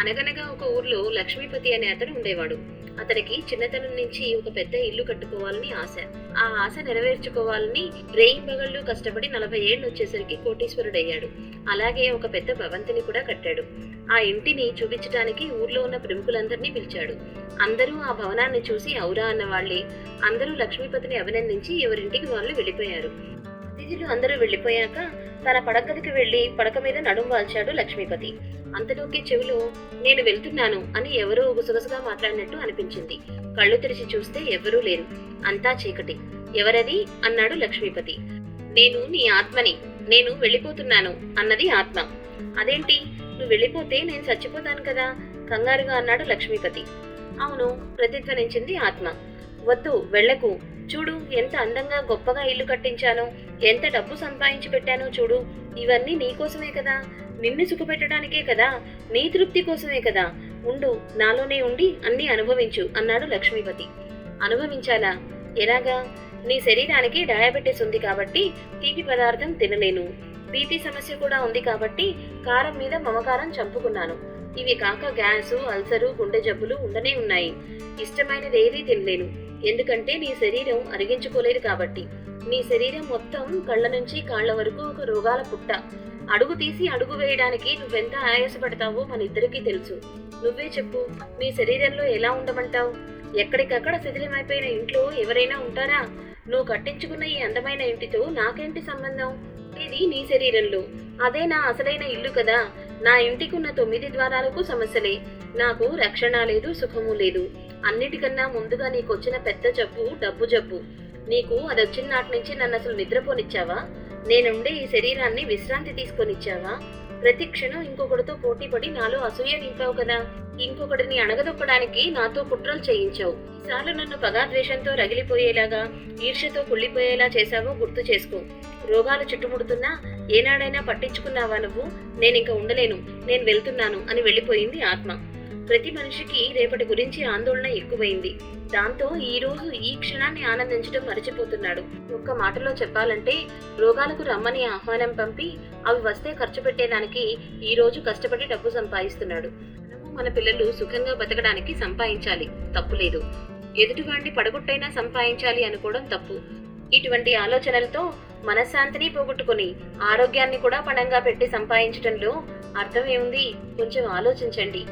అనగనగా ఒక ఊర్లో లక్ష్మీపతి అనే అతను ఉండేవాడు. అతనికి చిన్నతనం నుంచి ఒక పెద్ద ఇల్లు కట్టుకోవాలని ఆశ. ఆ ఆశ నెరవేర్చుకోవాలని రేయింబగళ్ళు కష్టపడి నలభై ఏళ్ళు వచ్చేసరికి కోటీశ్వరుడయ్యాడు. అలాగే ఒక పెద్ద భవంతిని కూడా కట్టాడు. ఆ ఇంటిని చూపించడానికి ఊర్లో ఉన్న ప్రముఖులందరినీ పిలిచాడు. అందరూ ఆ భవనాన్ని చూసి ఔరా అన్న వాళ్ళే అందరూ లక్ష్మీపతిని అభినందించి ఎవరింటికి వాళ్ళు వెళ్ళిపోయారు. అతిథులు అందరూ వెళ్ళిపోయాక తన పడకదికి వెళ్ళి పడక మీద నడుం వాల్చాడు లక్ష్మీపతి. అంతలోకి చెవిలో నేను వెళ్తున్నాను అని ఎవరో గుసగుసగా మాట్లాడినట్టు అనిపించింది. కళ్ళు తెరిచి చూస్తే ఎవరూ లేరు. అంతా చీకటి. ఎవరది? అన్నాడు లక్ష్మీపతి. నేను నీ ఆత్మని. నేను వెళ్ళిపోతున్నాను అన్నది ఆత్మ. అదేంటి? నువ్వు వెళ్ళిపోతే నేను చచ్చిపోతాను కదా కంగారుగా అన్నాడు లక్ష్మీపతి. అవును ప్రతిధ్వనించింది ఆత్మ. వద్దు వెళ్ళకు. చూడు ఎంత అందంగా గొప్పగా ఇల్లు కట్టించానో ఎంత డబ్బు సంపాదించి పెట్టానో చూడు. ఇవన్నీ నీకోసమే కదా. నిన్ను సుఖపెట్టడానికే కదా. నీ తృప్తి కోసమే కదా. ఉండు నాలోనే ఉండి అన్నీ అనుభవించు అన్నాడు లక్ష్మీపతి. అనుభవించాలా? ఎలాగా? నీ శరీరానికి డయాబెటీస్ ఉంది కాబట్టి తీపి పదార్థం తినలేను. బీపీ సమస్య కూడా ఉంది కాబట్టి కారం మీద మమకారం చంపుకున్నాను. ఇవి కాక గ్యాసు అల్సరు గుండె జబ్బులు ఉండనే ఉన్నాయి. ఇష్టమైనది ఏదీ తినలేను. ఎందుకంటే నీ శరీరం అరిగించుకోలేదు కాబట్టి. నీ శరీరం మొత్తం కళ్ళ నుంచి కాళ్ళ వరకు ఒక రోగాల పుట్ట. అడుగు తీసి అడుగు వేయడానికి నువ్వెంత ఆయాసపడతావో మన ఇద్దరికీ తెలుసు. నువ్వే చెప్పు మీ శరీరంలో ఎలా ఉండమంటావు? ఎక్కడికక్కడ శిథిలమైపోయిన ఇంట్లో ఎవరైనా ఉంటారా? నువ్వు కట్టించుకున్న ఈ అందమైన ఇంటితో నాకేంటి సంబంధం? ఇది నీ శరీరంలో. అదే నా అసలైన ఇల్లు కదా. నా ఇంటికి ఉన్న తొమ్మిది ద్వారాలకు సమస్యలే. నాకు రక్షణ లేదు సుఖము లేదు. అన్నిటికన్నా ముందుగా నీకొచ్చిన పెద్ద జబ్బు డబ్బు జబ్బు. నీకు అది వచ్చిన నాటి నుంచి నన్ను అసలు నిద్రపోనిచ్చావా? నేనుండే ఈ శరీరాన్ని విశ్రాంతి తీసుకొనిచ్చావా? ప్రతి క్షణం ఇంకొకటితో పోటీ పడి నాలో అసూయ నింపావు కదా. ఇంకొకటిని అణగదొక్కడానికి నాతో కుట్రలు చేయించావు. ఈసార్లు నన్ను పగాద్వేషంతో రగిలిపోయేలాగా ఈర్ష్యతో కుళ్ళిపోయేలా చేశావో గుర్తు చేసుకో. రోగాలు చుట్టుముడుతున్నా ఏనాడైనా పట్టించుకున్నావా నువ్వు? నేను ఇంకా ఉండలేను. నేను వెళ్తున్నాను అని వెళ్ళిపోయింది ఆత్మ. ప్రతి మనిషికి రేపటి గురించి ఆందోళన ఎక్కువైంది. దాంతో ఈ రోజు ఈ క్షణాన్ని ఆనందించడం మర్చిపోతున్నాడు. ఒక్క మాటలో చెప్పాలంటే రోగాలకు రమ్మని ఆహ్వానం పంపి అవి వస్తే ఖర్చు పెట్టేదానికి ఈ రోజు కష్టపడి డబ్బు సంపాదిస్తున్నాడు. మనము మన పిల్లలు సుఖంగా బతకడానికి సంపాదించాలి. తప్పు లేదు. ఎదుటివాడిని పడగొట్టైనా సంపాదించాలి అనుకోవడం తప్పు. ఇటువంటి ఆలోచనలతో మనశ్శాంతిని పోగొట్టుకుని ఆరోగ్యాన్ని కూడా పణంగా పెట్టి సంపాదించడంలో అర్థం ఏముంది? కొంచెం ఆలోచించండి.